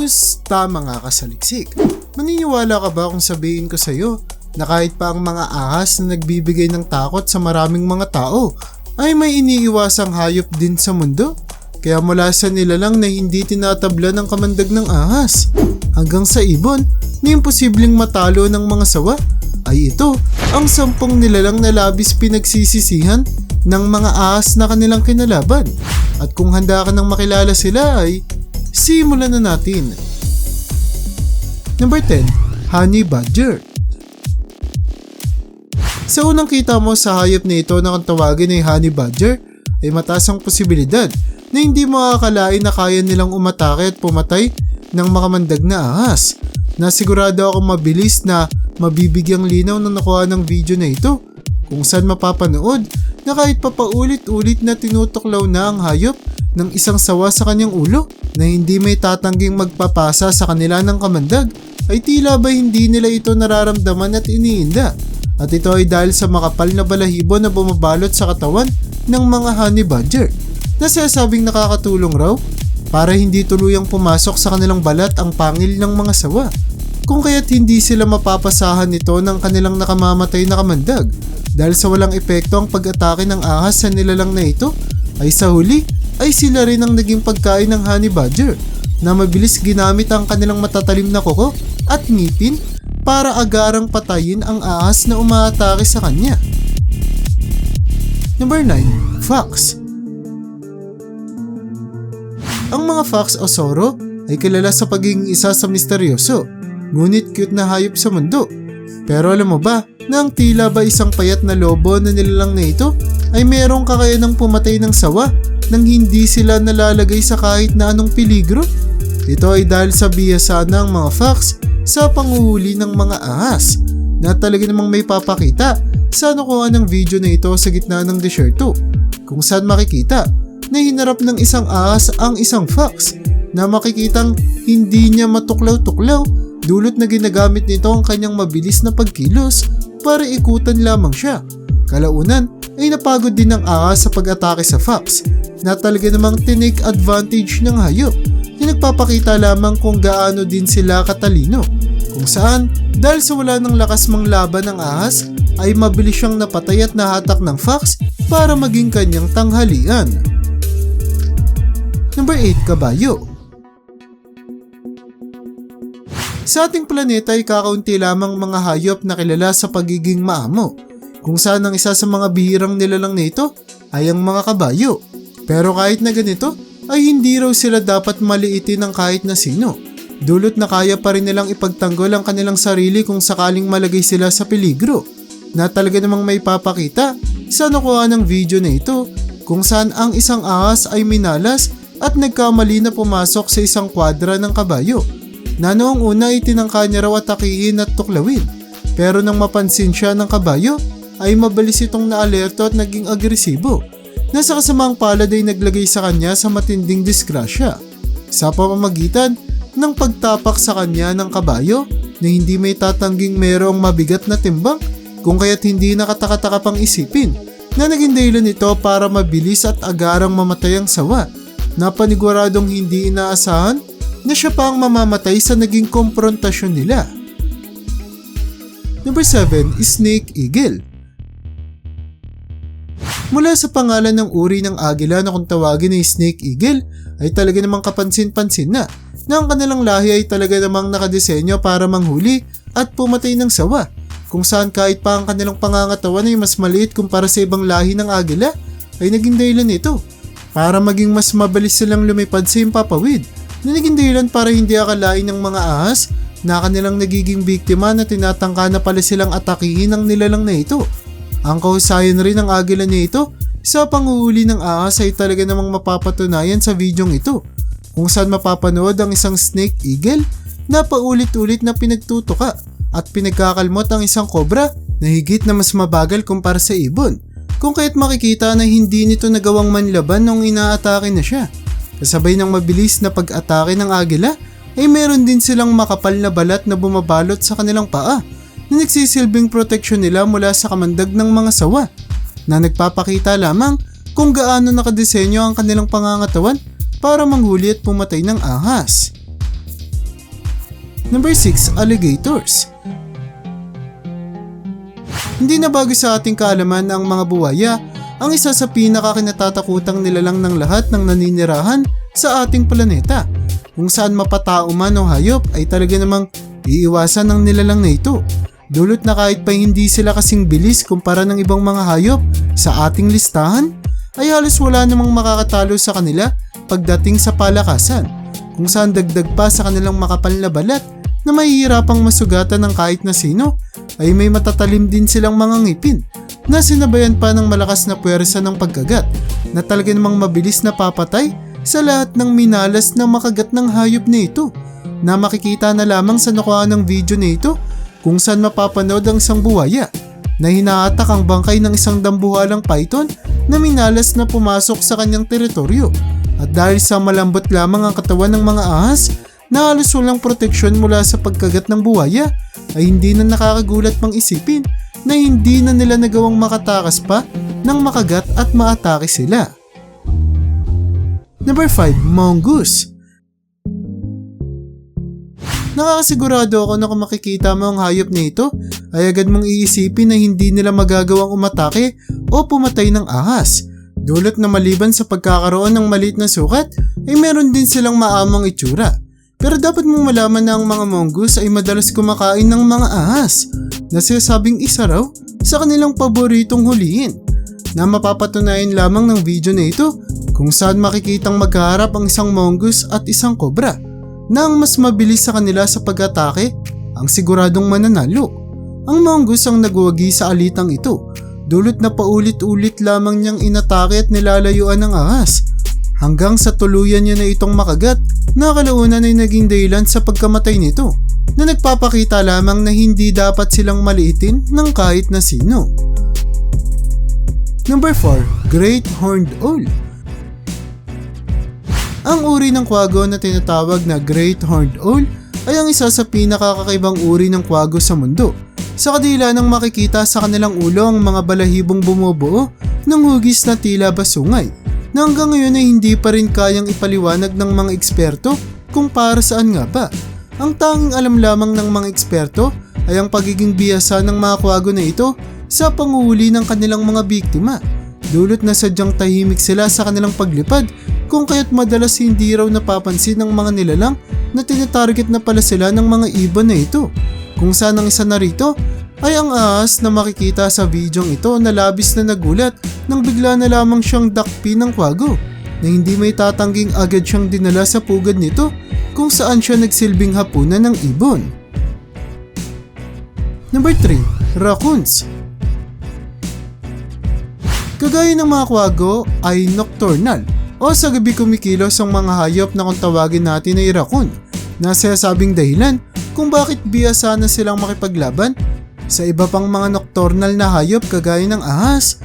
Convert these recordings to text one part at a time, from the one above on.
Kamusta mga kasaliksik? Maniniwala ka ba kung sabihin ko sa'yo na kahit pa ang mga ahas na nagbibigay ng takot sa maraming mga tao ay may iniiwasang hayop din sa mundo? Kaya mula sa nilalang na hindi tinatabla ng kamandag ng ahas hanggang sa ibon na imposibleng matalo ng mga sawa ay ito ang sampung nilalang na labis pinagsisisihan ng mga ahas na kanilang kinalaban. At kung handa ka nang makilala sila ay simulan na natin. Number 10, Honey Badger. Sa unang kita mo sa hayop na ito na kung tawagin ay Honey Badger, ay mataas ang posibilidad na hindi mo akalain na kaya nilang umatake at pumatay ng makamandag na ahas. Nasigurado ako mabilis na mabibigyang linaw na nakuha ng video na ito kung saan mapapanood na kahit papaulit-ulit na tinutuklaw na ang hayop ng isang sawa sa kanyang ulo na hindi may tatangging magpapasa sa kanila ng kamandag ay tila ba hindi nila ito nararamdaman at iniinda. At ito ay dahil sa makapal na balahibo na bumabalot sa katawan ng mga honey badger na sinasabing nakakatulong raw para hindi tuluyang pumasok sa kanilang balat ang pangil ng mga sawa. Kung kaya't hindi sila mapapasahan nito ng kanilang nakamamatay na kamandag dahil sa walang epekto ang pag-atake ng ahas sa nilalang na ito ay sa huli ay sila rin ang naging pagkain ng honey badger na mabilis ginamit ang kanilang matatalim na kuko at ngipin para agarang patayin ang ahas na umaatake sa kanya. Number 9. Fox Ang mga fox o soro ay kilala sa pagiging isa sa misteryoso, ngunit cute na hayop sa mundo. Pero alam mo ba na ang tila ba isang payat na lobo na nilalang na ito ay merong kakayanang pumatay ng sawa nang hindi sila nalalagay sa kahit na anong peligro? Ito ay dahil sa biyasa ng mga fox sa panguhuli ng mga ahas na talaga namang may papakita sa nakuha ng video na ito sa gitna ng desyerto kung saan makikita na hinarap ng isang ahas ang isang fox na makikitang hindi niya matuklaw-tuklaw dulot na ginagamit nito ang kanyang mabilis na pagkilos para ikutan lamang siya. Kalaunan ay napagod din ng ahas sa pag-atake sa fox na talaga namang tinake advantage ng hayop na nagpapakita lamang kung gaano din sila katalino. Kung saan, dahil sa wala ng lakas mang laban ng ahas, ay mabilis siyang napatay at nahatak ng fox para maging kanyang tanghalian. Number 8, Kabayo Sa ating planeta ay kakaunti lamang mga hayop na kilala sa pagiging maamo, kung saan ang isa sa mga bihirang nilalang nito ay ang mga kabayo. Pero kahit na ganito, ay hindi raw sila dapat maliitin ng kahit na sino. Dulot na kaya pa rin nilang ipagtanggol ang kanilang sarili kung sakaling malagay sila sa peligro. Na talaga namang may papakita sa nakuha ng video na ito kung saan ang isang ahas ay minalas at nagkamali na pumasok sa isang kwadra ng kabayo na noong una ay tinangka niya raw atakihin at tuklawin. Pero nang mapansin siya ng kabayo ay mabilis itong naalerto at naging agresibo na sa kasamang palad ay naglagay sa kanya sa matinding disgrasya sa pamamagitan ng pagtapak sa kanya ng kabayo na hindi may tatangging merong mabigat na timbang kung kaya't hindi nakatakataka pang isipin na naging dahilan nito para mabilis at agarang mamatay ang sawa na paniguradong hindi inaasahan na siya pa ang mamamatay sa naging komprontasyon nila. Number 7 is Snake Eagle. Mula sa pangalan ng uri ng agila na kung tawagin ay Snake Eagle ay talaga namang kapansin-pansin na na ang kanilang lahi ay talaga namang nakadesenyo para manghuli at pumatay ng sawa kung saan kahit pa ang kanilang pangangatawan ay mas maliit kumpara sa ibang lahi ng agila ay naging dahilan nito para maging mas mabilis silang lumipad sa impapawid na naging dahilan para hindi akalain ng mga ahas na kanilang nagiging biktima na tinatangka na pala silang atakihin ng nilalang na ito. Ang kahusayan rin ng agila nito sa panguhuli ng ahas ay talaga namang mapapatunayan sa videong ito kung saan mapapanood ang isang snake eagle na paulit-ulit na pinagtutuka at pinagkakalmot ang isang kobra na higit na mas mabagal kumpara sa ibon kung kaya't makikita na hindi nito nagawang manlaban nung inaatake na siya. Kasabay ng mabilis na pag-atake ng agila ay meron din silang makapal na balat na bumabalot sa kanilang paa na nagsisilbing proteksyon nila mula sa kamandag ng mga sawa na nagpapakita lamang kung gaano nakadesenyo ang kanilang pangangatawan para manghuli at pumatay ng ahas. Number 6, alligators. Hindi na bago sa ating kaalaman ang mga buwaya ang isa sa pinakakinatatakutang nilalang ng lahat ng naninirahan sa ating planeta. Kung saan mapatao man o hayop ay talaga namang iiwasan ng nilalang na ito. Dulot na kahit pa hindi sila kasing bilis kumpara ng ibang mga hayop sa ating listahan, ay halos wala namang makakatalo sa kanila pagdating sa palakasan. Kung saan dagdag pa sa kanilang makapal na balat na mahihirapang masugatan ng kahit na sino, ay may matatalim din silang mga ngipin na sinabayan pa ng malakas na puwersa ng pagkagat na talaga namang mabilis na papatay sa lahat ng minalas na makagat ng hayop na ito na makikita na lamang sa nakuha ng video na ito kung saan mapapanood ang isang buwaya na hinaatak ang bangkay ng isang dambuhalang python na minalas na pumasok sa kanyang teritoryo. At dahil sa malambot lamang ang katawan ng mga ahas na halos walang proteksyon mula sa pagkagat ng buwaya ay hindi na nakakagulat pang isipin na hindi na nila nagawang makatakas pa nang makagat at maatake sila. Number 5, mongoose. Nakakasigurado ako na kung makikita mo ang hayop na ito ay agad mong iisipin na hindi nila magagawang umatake o pumatay ng ahas. Dulot na maliban sa pagkakaroon ng maliit na sukat ay meron din silang maamang itsura. Pero dapat mong malaman na ang mga mongoose ay madalas kumakain ng mga ahas na sinasabing isa raw sa kanilang paboritong hulihin na mapapatunayan lamang ng video na ito kung saan makikitang magkaharap ang isang mongoose at isang cobra na ang mas mabilis sa kanila sa pag-atake ang siguradong mananalo. Ang mongoose ang nagwagi sa alitang ito dulot na paulit-ulit lamang niyang inatake at nilalayuan ng ahas hanggang sa tuluyan niya na itong makagat na kalaunan ay naging dahilan sa pagkamatay nito na nagpapakita lamang na hindi dapat silang maliitin ng kahit na sino. Number 4. Great Horned Owl Ang uri ng kwago na tinatawag na Great Horned Owl ay ang isa sa pinakakakaibang uri ng kwago sa mundo. Sa kadila nang makikita sa kanilang ulo ang mga balahibong bumubuo ng hugis na tila basungay na hanggang ngayon ay hindi pa rin kayang ipaliwanag ng mga eksperto kung para saan nga ba. Ang tanging alam lamang ng mga eksperto ay ang pagiging biyasa ng mga kwago na ito sa panguhuli ng kanilang mga biktima. Dulot na sadyang tahimik sila sa kanilang paglipad kung kaya't madalas hindi raw napapansin ng mga nilalang na tinatarget na pala sila ng mga ibon na ito. Kung saan ang isa na rito ay ang ahas na makikita sa videong ito na labis na nagulat nang bigla na lamang siyang dakpi ng kwago na hindi may tatangging agad siyang dinala sa pugad nito kung saan siya nagsilbing hapunan ng ibon. Number 3. Raccoons Kagaya ng mga kwago ay nocturnal o sa gabi kumikilos ang mga hayop na kung tawagin natin ay raccoon na sinasabing dahilan kung bakit biyasa na silang makipaglaban sa iba pang mga nocturnal na hayop kagaya ng ahas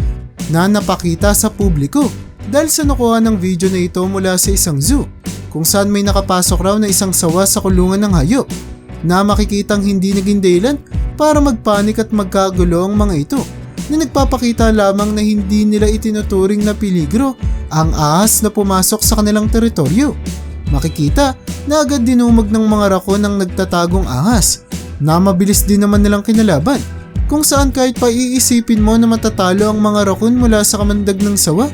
na napakita sa publiko dahil sa nakuha ng video na ito mula sa isang zoo kung saan may nakapasok raw na isang sawa sa kulungan ng hayop na makikitang hindi naging dahilan para magpanik at magkagulo ang mga ito na nagpapakita lamang na hindi nila itinuturing na peligro ang ahas na pumasok sa kanilang teritoryo. Makikita na agad dinumog ng mga rako ng nagtatagong ahas na mabilis din naman nilang kinalaban kung saan kahit pa iisipin mo na matatalo ang mga raccoon mula sa kamandag ng sawa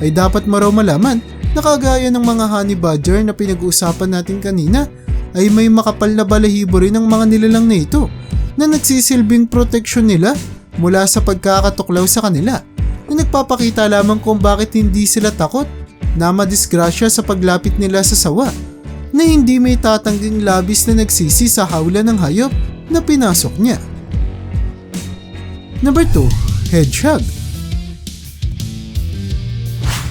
ay dapat mo raw malaman na kagaya ng mga honey badger na pinag-uusapan natin kanina ay may makapal na balahibo rin ang mga nilalang na ito na nagsisilbing proteksyon nila mula sa pagkakatuklaw sa kanila na nagpapakita lamang kung bakit hindi sila takot na madisgrasya sa paglapit nila sa sawa na hindi may tatangging labis na nagsisi sa hawla ng hayop na pinasok niya. Number 2. Hedgehog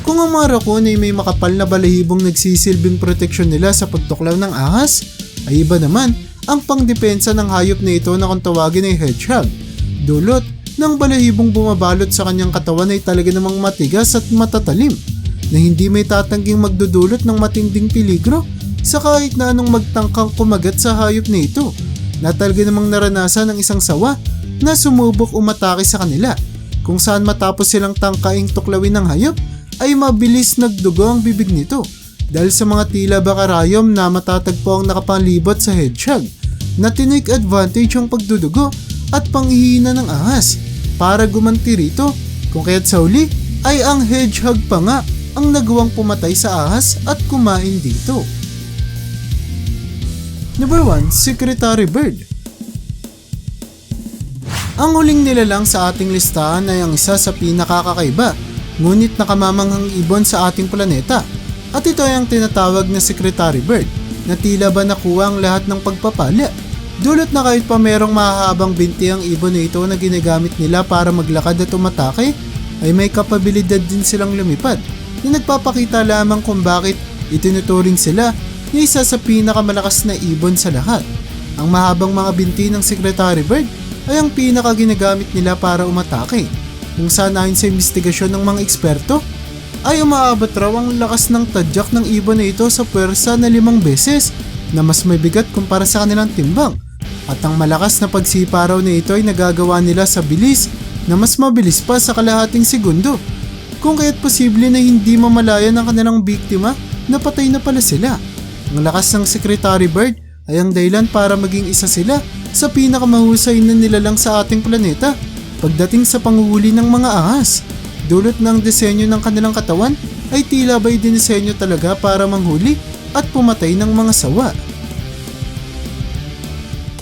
Kung ang mga raccoon ay may makapal na balahibong nagsisilbing proteksyon nila sa pagtuklaw ng ahas, ay iba naman ang pangdepensa ng hayop na ito na kung tawagin ay hedgehog. Dulot ng balahibong bumabalot sa kanyang katawan ay talaga namang matigas at matatalim na hindi may tatangging magdudulot ng matinding peligro sa kahit na anong magtangkang kumagat sa hayop na ito na talaga namang naranasan ng isang sawa na sumubok umatake sa kanila kung saan matapos silang tangkaing tuklawin ng hayop ay mabilis nagdugo ang bibig nito dahil sa mga tila bakarayom na matatagpo ang nakapalibot sa hedgehog na tinake advantage ang pagdudugo at panghihina ng ahas para gumanti rito kung kaya't sa huli ay ang hedgehog pa nga ang nagawang pumatay sa ahas at kumain dito. Number 1, Secretary Bird. Ang huling nilalang sa ating listahan ay ang isa sa pinakakakaiba, ngunit nakamamanghang ibon sa ating planeta. At ito ay ang tinatawag na Secretary Bird, na tila ba nakuha ang lahat ng pagpapala. Dulot na kahit pa merong mahahabang binti ang ibon na ito na ginagamit nila para maglakad at umatake, ay may kapabilidad din silang lumipad na nagpapakita lamang kung bakit itinuturing sila na isa sa pinakamalakas na ibon sa lahat. Ang mahabang mga binti ng Secretary Bird ay ang pinaka ginagamit nila para umatake. Kung saan ayon sa investigasyon ng mga eksperto, ay umaabot raw ang lakas ng tadyak ng ibon na ito sa puwersa na limang beses na mas may bigat kumpara sa kanilang timbang. At ang malakas na pagsipa raw na ito ay nagagawa nila sa bilis na mas mabilis pa sa kalahating segundo. Kung kaya't posible na hindi mamalaya ng kanilang biktima na patay na pala sila. Ang lakas ng Secretary Bird ay ang dahilan para maging isa sila sa pinakamahusay na nilalang sa ating planeta pagdating sa panguhuli ng mga ahas. Dulot ng disenyo ng kanilang katawan ay tila ba'y dinisenyo talaga para manghuli at pumatay ng mga sawa.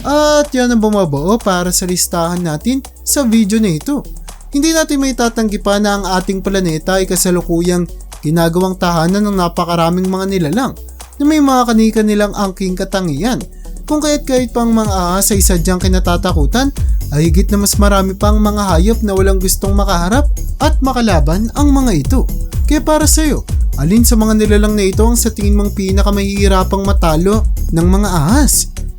At yan ang bumabuo para sa listahan natin sa video na ito. Hindi natin may tatanggi pa na ang ating planeta ay kasalukuyang ginagawang tahanan ng napakaraming mga nilalang na may mga kanika nilang angking katangian. Kung kaya't kahit pang mga ahas ay sadyang kinatatakutan, ay higit na mas marami pang mga hayop na walang gustong makaharap at makalaban ang mga ito. Kaya para sa'yo, alin sa mga nilalang na ito ang sa tingin mong pinakamahihirapang matalo ng mga ahas?